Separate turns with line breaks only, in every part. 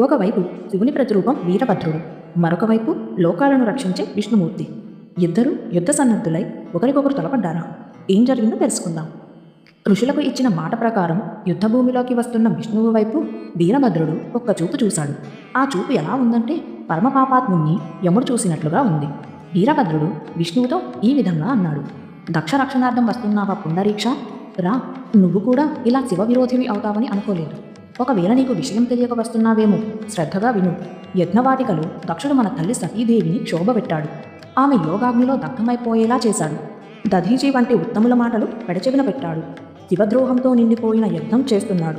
ఒకవైపు శివుని ప్రతిరూపం వీరభద్రుడు మరొకవైపు లోకాలను రక్షించే విష్ణుమూర్తి. ఇద్దరు యుద్ధ సన్నద్ధులై ఒకరికొకరు తొలపడ్డారా? ఏం జరిగిందో తెలుసుకుందాం. ఋషులకు ఇచ్చిన మాట ప్రకారం యుద్ధభూమిలోకి వస్తున్న విష్ణువు వైపు వీరభద్రుడు ఒక్క చూపు చూశాడు. ఆ చూపు ఎలా ఉందంటే పరమపాపాత్ముణ్ణి యముడు చూసినట్లుగా ఉంది. వీరభద్రుడు విష్ణువుతో ఈ విధంగా అన్నాడు. దక్ష రక్షణార్థం వస్తున్నావా పుండరీక్ష? రా నువ్వు కూడా ఇలా శివ విరోధివి అవుతావని అనుకోలేదు. ఒకవేళ నీకు విషయం తెలియక వస్తున్నావేమో శ్రద్ధగా విను. యజ్ఞవాటికలో దక్షుడు మన తల్లి సతీదేవిని క్షోభపెట్టాడు. ఆమె యోగాగ్నిలో దగ్ధమైపోయేలా చేశాడు. దధీజీ వంటి ఉత్తముల మాటలు పెడచెవిన పెట్టాడు. శివద్రోహంతో నిండిపోయిన యజ్ఞం చేస్తున్నాడు.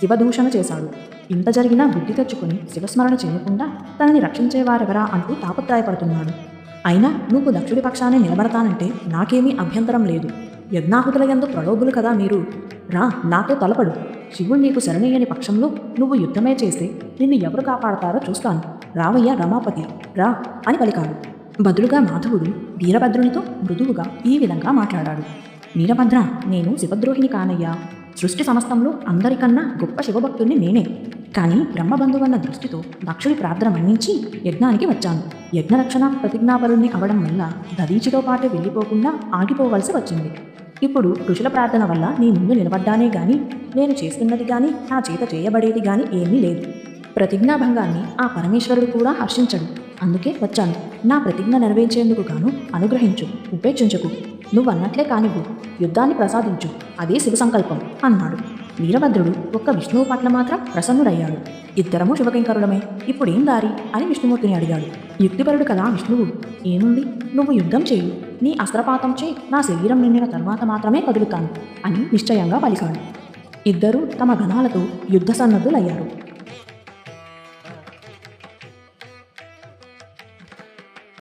శివదూషణ చేశాడు. ఇంత జరిగినా బుద్ధి తెచ్చుకుని శివస్మరణ చేయకుండా తనని రక్షించేవారెవరా అంటూ తాపత్రయపడుతున్నాడు. అయినా నువ్వు దక్షుడి పక్షానే నిలబడతానంటే నాకేమీ అభ్యంతరం లేదు. యజ్ఞాహుతుల ఎందు ప్రలోభులు కదా మీరు. రా నాతో తలపడు. శివుడు నీకు శరణయ్యని పక్షంలో నువ్వు యుద్ధమే చేస్తే నిన్ను ఎవరు కాపాడతారో చూస్తాను. రావయ్య రమాపతి రా అని పలికాడు. బదులుగా మాధవుడు వీరభద్రునితో మృదువుగా ఈ విధంగా మాట్లాడాడు. వీరభద్ర నేను శివద్రోహిని కానయ్యా. సృష్టి సమస్తంలో అందరికన్నా గొప్ప శివభక్తుడిని నేనే. కానీ బ్రహ్మబంధువన్న దృష్టితో దక్షుడి ప్రార్థన మన్నించి యజ్ఞానికి వచ్చాను. యజ్ఞరక్షణ ప్రతిజ్ఞాపరుణ్ణి అవడం వల్ల దదీచితో పాటు వెళ్ళిపోకుండా ఆగిపోవలసి వచ్చింది. ఇప్పుడు ఋషుల ప్రార్థన వల్ల నీ ముందు నిలబడ్డానే గాని నేను చేస్తున్నది గాని నా చేత చేయబడేది గాని ఏమీ లేదు. ప్రతిజ్ఞాభంగాన్ని ఆ పరమేశ్వరుడు కూడా హర్షించడు. అందుకే వచ్చాను. నా ప్రతిజ్ఞ నెరవేర్చేందుకు గాను అనుగ్రహించు ఉపేక్షించకు. నువ్వన్నట్లే కానివ్వు. యుద్ధాన్ని ప్రసాదించు. అదే శివ సంకల్పం అన్నాడు. వీరభద్రుడు ఒక్క విష్ణువు పట్ల మాత్రం ప్రసన్నుడయ్యాడు. ఇద్దరము శివకింకరులమే. ఇప్పుడేం దారి? అని విష్ణుమూర్తిని అడిగాడు. యుక్తిపరుడు కదా విష్ణువు. ఏముంది? నువ్వు యుద్ధం చేయు. నీ అస్త్రపాతం చే నా శరీరం నిండిన తర్వాత మాత్రమే కదులుతాను అని నిశ్చయంగా పలికాడు. ఇద్దరూ తమ గణాలతో యుద్ధ సన్నద్ధులయ్యారు.